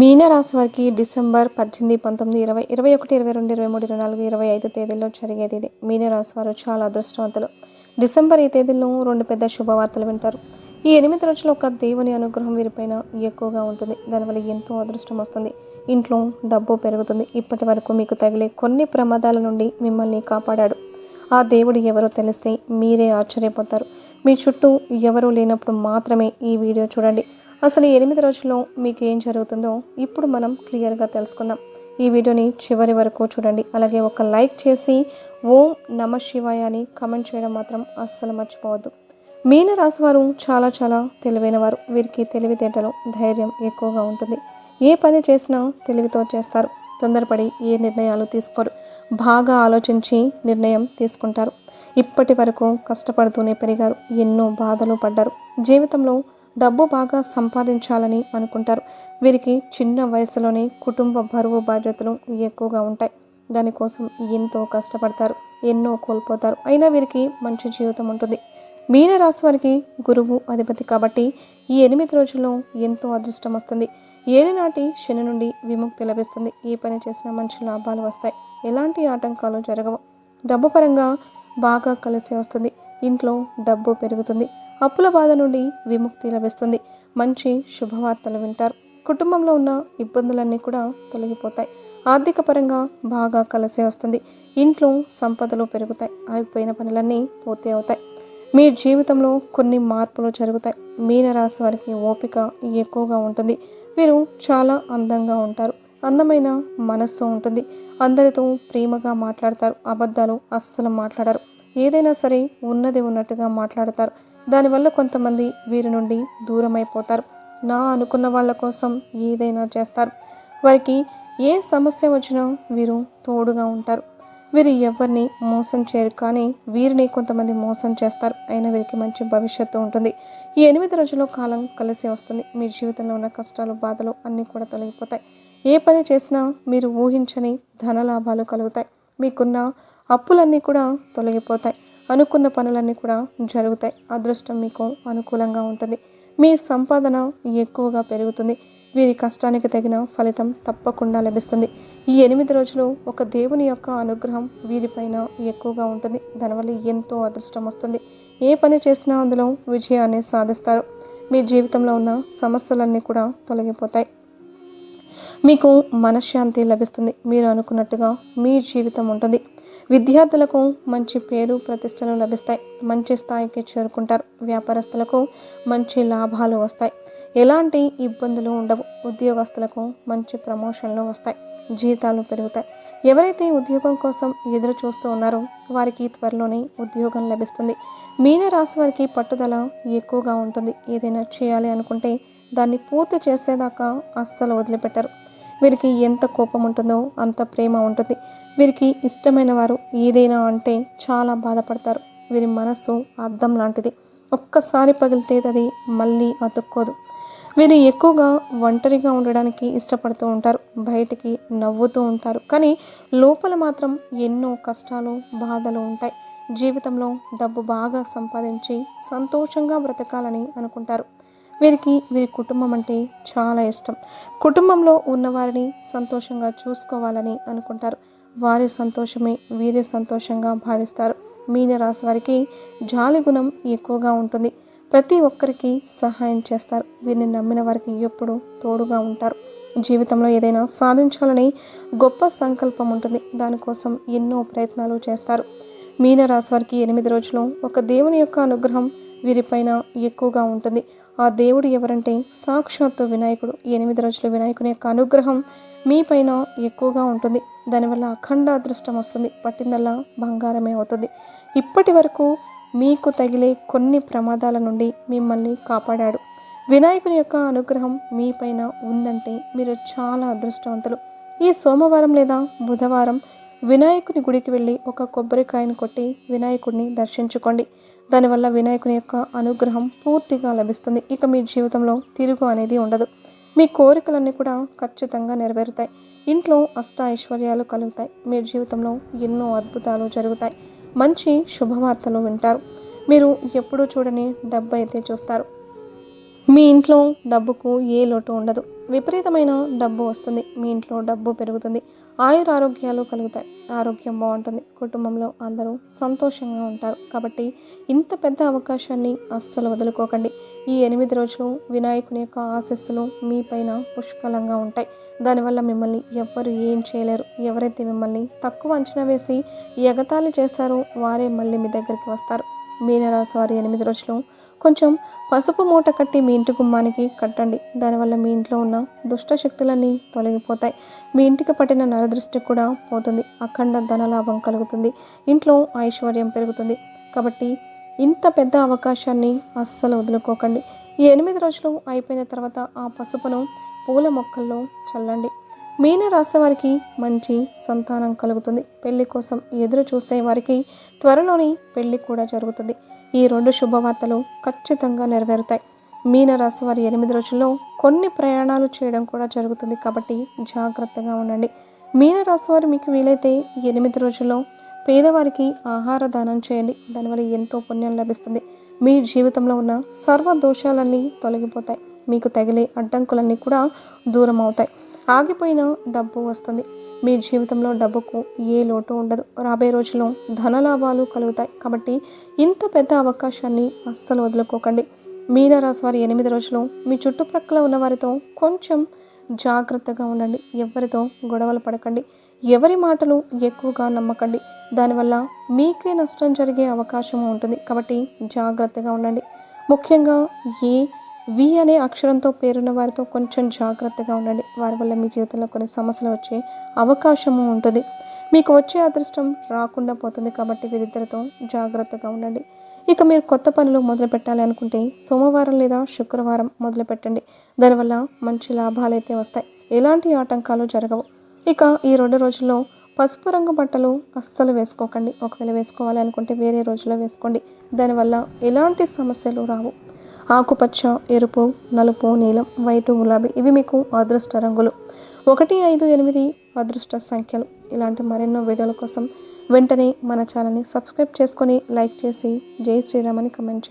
మీనరాశి వారికి డిసెంబర్ పద్దెనిమిది పంతొమ్మిది ఇరవై ఇరవై ఒకటి ఇరవై రెండు ఇరవై మూడు ఇరవై నాలుగు ఇరవై ఐదు తేదీల్లో జరిగేది ఇది. మీనరాశి వారు చాలా అదృష్టవంతులు. డిసెంబర్ ఈ తేదీల్లో రెండు పెద్ద శుభవార్తలు వింటారు. ఈ ఎనిమిది రోజులు ఒక దేవుని అనుగ్రహం వీరిపైన ఎక్కువగా ఉంటుంది. దానివల్ల ఎంతో అదృష్టం వస్తుంది. ఇంట్లో డబ్బు పెరుగుతుంది. ఇప్పటి వరకు మీకు తగిలే కొన్ని ప్రమాదాల నుండి మిమ్మల్ని కాపాడాడు. ఆ దేవుడు ఎవరో తెలిస్తే మీరే ఆశ్చర్యపోతారు. మీ చుట్టూ ఎవరూ లేనప్పుడు మాత్రమే ఈ వీడియో చూడండి. అసలు ఈ ఎనిమిది రోజుల్లో మీకు ఏం జరుగుతుందో ఇప్పుడు మనం క్లియర్గా తెలుసుకుందాం. ఈ వీడియోని చివరి వరకు చూడండి. అలాగే ఒక లైక్ చేసి ఓం నమ శివాయ అని కమెంట్ చేయడం మాత్రం అస్సలు మర్చిపోవద్దు. మీన రాశివారు చాలా చాలా తెలివైన వారు వీరికి తెలివితేటలు ధైర్యం ఎక్కువగా ఉంటుంది. ఏ పని చేసినా తెలివితో చేస్తారు. తొందరపడి ఏ నిర్ణయాలు తీసుకోరు. బాగా ఆలోచించి నిర్ణయం తీసుకుంటారు. ఇప్పటి వరకు కష్టపడుతూనే పెరిగారు. ఎన్నో బాధలు పడ్డారు. జీవితంలో డబ్బు బాగా సంపాదించాలని అనుకుంటారు. వీరికి చిన్న వయసులోనే కుటుంబ బరువు బాధ్యతలు ఎక్కువగా ఉంటాయి. దానికోసం ఎంతో కష్టపడతారు ఎన్నో కోల్పోతారు. అయినా వీరికి మంచి జీవితం ఉంటుంది. మీనరాశి వారికి గురువు అధిపతి కాబట్టి ఈ ఎనిమిది రోజుల్లో ఎంతో అదృష్టం వస్తుంది. ఏలినాటి శని నుండి విముక్తి లభిస్తుంది. ఏ పని చేసిన మంచి లాభాలు వస్తాయి. ఎలాంటి ఆటంకాలు జరగవు. డబ్బు పరంగా బాగా కలిసి వస్తుంది. ఇంట్లో డబ్బు పెరుగుతుంది. అప్పుల బాధ నుండి విముక్తి లభిస్తుంది. మంచి శుభవార్తలు వింటారు. కుటుంబంలో ఉన్న ఇబ్బందులన్నీ కూడా తొలగిపోతాయి. ఆర్థిక పరంగా బాగా కలిసి వస్తుంది. ఇంట్లో సంపదలు పెరుగుతాయి. ఆగిపోయిన పనులన్నీ పూర్తి అవుతాయి. మీ జీవితంలో కొన్ని మార్పులు జరుగుతాయి. మీనరాశి వారికి ఓపిక ఎక్కువగా ఉంటుంది. వీరు చాలా అందంగా ఉంటారు. అందమైన మనస్సు ఉంటుంది. అందరితో ప్రేమగా మాట్లాడతారు. అబద్ధాలు అస్సలు మాట్లాడరు. ఏదైనా సరే ఉన్నది ఉన్నట్టుగా మాట్లాడతారు. దానివల్ల కొంతమంది వీరి నుండి దూరం అయిపోతారు నా అనుకున్న వాళ్ళ కోసం ఏదైనా చేస్తారు. వారికి ఏ సమస్య వచ్చినా వీరు తోడుగా ఉంటారు. వీరు ఎవరిని మోసం చేయరు కానీ వీరిని కొంతమంది మోసం చేస్తారు. అయినా వీరికి మంచి భవిష్యత్తు ఉంటుంది. ఈ ఎనిమిది రోజుల కాలం కలిసి వస్తుంది. మీ జీవితంలో ఉన్న కష్టాలు బాధలు అన్నీ కూడా తొలగిపోతాయి. ఏ పని చేసినా మీరు ఊహించని ధన లాభాలు కలుగుతాయి. మీకున్న అప్పులన్నీ కూడా తొలగిపోతాయి. అనుకున్న పనులన్నీ కూడా జరుగుతాయి. అదృష్టం మీకు అనుకూలంగా ఉంటుంది. మీ సంపాదన ఎక్కువగా పెరుగుతుంది. వీరి కష్టానికి తగిన ఫలితం తప్పకుండా లభిస్తుంది. ఈ ఎనిమిది రోజులు ఒక దేవుని యొక్క అనుగ్రహం వీరిపైన ఎక్కువగా ఉంటుంది. దానివల్ల ఎంతో అదృష్టం వస్తుంది. ఏ పని చేసినా అందులో విజయాన్ని సాధిస్తారు. మీ జీవితంలో ఉన్న సమస్యలన్నీ కూడా తొలగిపోతాయి. మీకు మనశ్శాంతి లభిస్తుంది. మీరు అనుకున్నట్టుగా మీ జీవితం ఉంటుంది. విద్యార్థులకు మంచి పేరు ప్రతిష్టలు లభిస్తాయి. మంచి స్థాయికి చేరుకుంటారు. వ్యాపారస్తులకు మంచి లాభాలు వస్తాయి. ఎలాంటి ఇబ్బందులు ఉండవు. ఉద్యోగస్తులకు మంచి ప్రమోషన్లు వస్తాయి. జీతాలు పెరుగుతాయి. ఎవరైతే ఉద్యోగం కోసం ఎదురు చూస్తూ ఉన్నారో వారికి త్వరలోనే ఉద్యోగం లభిస్తుంది. మీనరాశి వారికి పట్టుదల ఎక్కువగా ఉంటుంది. ఏదైనా చేయాలి అనుకుంటే దాన్ని పూర్తి చేసేదాకా అస్సలు వదిలిపెట్టరు. వీరికి ఎంత కోపం ఉంటుందో అంత ప్రేమ ఉంటుంది. వీరికి ఇష్టమైన వారు ఏదైనా అంటే చాలా బాధపడతారు. వీరి మనస్సు అద్దం లాంటిది. ఒక్కసారి పగిలితే అది మళ్ళీ అతుక్కోదు. వీరు ఎక్కువగా ఒంటరిగా ఉండడానికి ఇష్టపడుతూ ఉంటారు. బయటికి నవ్వుతూ ఉంటారు. కానీ లోపల మాత్రం ఎన్నో కష్టాలు బాధలు ఉంటాయి. జీవితంలో డబ్బు బాగా సంపాదించి సంతోషంగా బ్రతకాలని అనుకుంటారు. వీరికి వీరి కుటుంబం అంటే చాలా ఇష్టం. కుటుంబంలో ఉన్నవారిని సంతోషంగా చూసుకోవాలని అనుకుంటారు. వారి సంతోషమే వీరే సంతోషంగా భావిస్తారు. మీనరాశి వారికి జాలి గుణం ఎక్కువగా ఉంటుంది. ప్రతి ఒక్కరికి సహాయం చేస్తారు. వీరిని నమ్మిన వారికి ఎప్పుడూ తోడుగా ఉంటారు. జీవితంలో ఏదైనా సాధించాలని గొప్ప సంకల్పం ఉంటుంది. దానికోసం ఎన్నో ప్రయత్నాలు చేస్తారు. మీనరాశి వారికి ఎనిమిది రోజులు ఒక దేవుని యొక్క అనుగ్రహం వీరిపైన ఎక్కువగా ఉంటుంది. ఆ దేవుడు ఎవరంటే సాక్షాత్తు వినాయకుడు. ఎనిమిది రోజులు వినాయకుని యొక్క అనుగ్రహం మీ పైన ఎక్కువగా ఉంటుంది. దానివల్ల అఖండ అదృష్టం వస్తుంది. పట్టిందల్లా బంగారమే అవుతుంది. ఇప్పటి వరకు మీకు తగిలే కొన్ని ప్రమాదాల నుండి మిమ్మల్ని కాపాడాడు. వినాయకుని యొక్క అనుగ్రహం మీ పైన ఉందంటే మీరు చాలా అదృష్టవంతులు. ఈ సోమవారం లేదా బుధవారం వినాయకుని గుడికి వెళ్ళి ఒక కొబ్బరికాయను కొట్టి వినాయకుడిని దర్శించుకోండి. దానివల్ల వినాయకుని యొక్క అనుగ్రహం పూర్తిగా లభిస్తుంది. ఇక మీ జీవితంలో తిరుగు అనేది ఉండదు. మీ కోరికలన్నీ కూడా ఖచ్చితంగా నెరవేరుతాయి. ఇంట్లో అష్ట ఐశ్వర్యాలు కలుగుతాయి. మీ జీవితంలో ఎన్నో అద్భుతాలు జరుగుతాయి. మంచి శుభవార్తలు వింటారు. మీరు ఎప్పుడూ చూడని డబ్బు అయితే చూస్తారు. మీ ఇంట్లో డబ్బుకు ఏ లోటు ఉండదు. విపరీతమైన డబ్బు వస్తుంది. మీ ఇంట్లో డబ్బు పెరుగుతుంది. ఆయుర ఆరోగ్యాలు కలుగుతాయి. ఆరోగ్యం బాగుంటుంది. కుటుంబంలో అందరూ సంతోషంగా ఉంటారు. కాబట్టి ఇంత పెద్ద అవకాశాన్ని అస్సలు వదులుకోకండి. ఈ ఎనిమిది రోజులు వినాయకుని యొక్క ఆశస్సులు మీ పైన పుష్కలంగా ఉంటాయి. దానివల్ల మిమ్మల్ని ఎవ్వరు ఏం చేయలేరు. ఎవరైతే మిమ్మల్ని తక్కువ అంచనా వేసి ఎగతాళి చేస్తారో వారే మళ్ళీ మీ దగ్గరికి వస్తారు. మీనరాశి వారి ఎనిమిది రోజులు కొంచెం పసుపు మూట కట్టి మీ ఇంటి గుమ్మానికి కట్టండి. దానివల్ల మీ ఇంట్లో ఉన్న దుష్ట శక్తులన్నీ తొలగిపోతాయి. మీ ఇంటికి పట్టిన నరదృష్టి కూడా పోతుంది. అఖండ ధనలాభం కలుగుతుంది. ఇంట్లో ఐశ్వర్యం పెరుగుతుంది. కాబట్టి ఇంత పెద్ద అవకాశాన్ని అస్సలు వదులుకోకండి. ఈ ఎనిమిది రోజులు అయిపోయిన తర్వాత ఆ పసుపును పూల మొక్కల్లో చల్లండి. మీన రాశి వారికి మంచి సంతానం కలుగుతుంది. పెళ్ళి కోసం ఎదురు చూసే వారికి త్వరలోని పెళ్ళి కూడా జరుగుతుంది. ఈ రెండు శుభవార్తలు ఖచ్చితంగా నెరవేరుతాయి. మీనరాశి వారి ఎనిమిది రోజుల్లో కొన్ని ప్రయాణాలు చేయడం కూడా జరుగుతుంది కాబట్టి జాగ్రత్తగా ఉండండి. మీనరాశి వారు మీకు వీలైతే ఎనిమిది రోజుల్లో పేదవారికి ఆహార దానం చేయండి. దానివల్ల ఎంతో పుణ్యం లభిస్తుంది. మీ జీవితంలో ఉన్న సర్వ దోషాలన్నీ తొలగిపోతాయి. మీకు తగిలే అడ్డంకులన్నీ కూడా దూరం అవుతాయి ఆగిపోయిన డబ్బు వస్తుంది. మీ జీవితంలో డబ్బుకు ఏ లోటు ఉండదు. రాబోయే రోజుల్లో ధనలాభాలు కలుగుతాయి. కాబట్టి ఇంత పెద్ద అవకాశాన్ని అస్సలు వదులుకోకండి. మీనరాశి వారి ఎనిమిది రోజులు మీ చుట్టుప్రక్కల ఉన్న వారితో కొంచెం జాగ్రత్తగా ఉండండి. ఎవరితో గొడవలు పడకండి. ఎవరి మాటలు ఎక్కువగా నమ్మకండి. దానివల్ల మీకే నష్టం జరిగే అవకాశం ఉంటుంది. కాబట్టి జాగ్రత్తగా ఉండండి. ముఖ్యంగా ఏ వి అనే అక్షరంతో పేరున్న వారితో కొంచెం జాగ్రత్తగా ఉండండి. వారి వల్ల మీ జీవితంలో కొన్ని సమస్యలు వచ్చే అవకాశము ఉంటుంది. మీకు వచ్చే అదృష్టం రాకుండా పోతుంది కాబట్టి వీరిద్దరితో జాగ్రత్తగా ఉండండి. ఇక మీరు కొత్త పనులు మొదలు పెట్టాలి అనుకుంటే సోమవారం లేదా శుక్రవారం మొదలు పెట్టండి. దానివల్ల మంచి లాభాలు అయితే వస్తాయి. ఎలాంటి ఆటంకాలు జరగవు. ఇక ఈ రెండు రోజుల్లో పసుపు రంగు బట్టలు అస్సలు వేసుకోకండి. ఒకవేళ వేసుకోవాలి అనుకుంటే వేరే రోజులో వేసుకోండి. దానివల్ల ఎలాంటి సమస్యలు రావు. ఆకుపచ్చ ఎరుపు నలుపు నీలం వైటు గులాబీ ఇవి మీకు అదృష్ట రంగులు. ఒకటి ఐదు ఎనిమిది అదృష్ట సంఖ్యలు. ఇలాంటి మరెన్నో వీడియోల కోసం వెంటనే మన ఛానల్ని సబ్స్క్రైబ్ చేసుకొని లైక్ చేసి జై శ్రీరామ్ అని కమెంట్ చేయండి.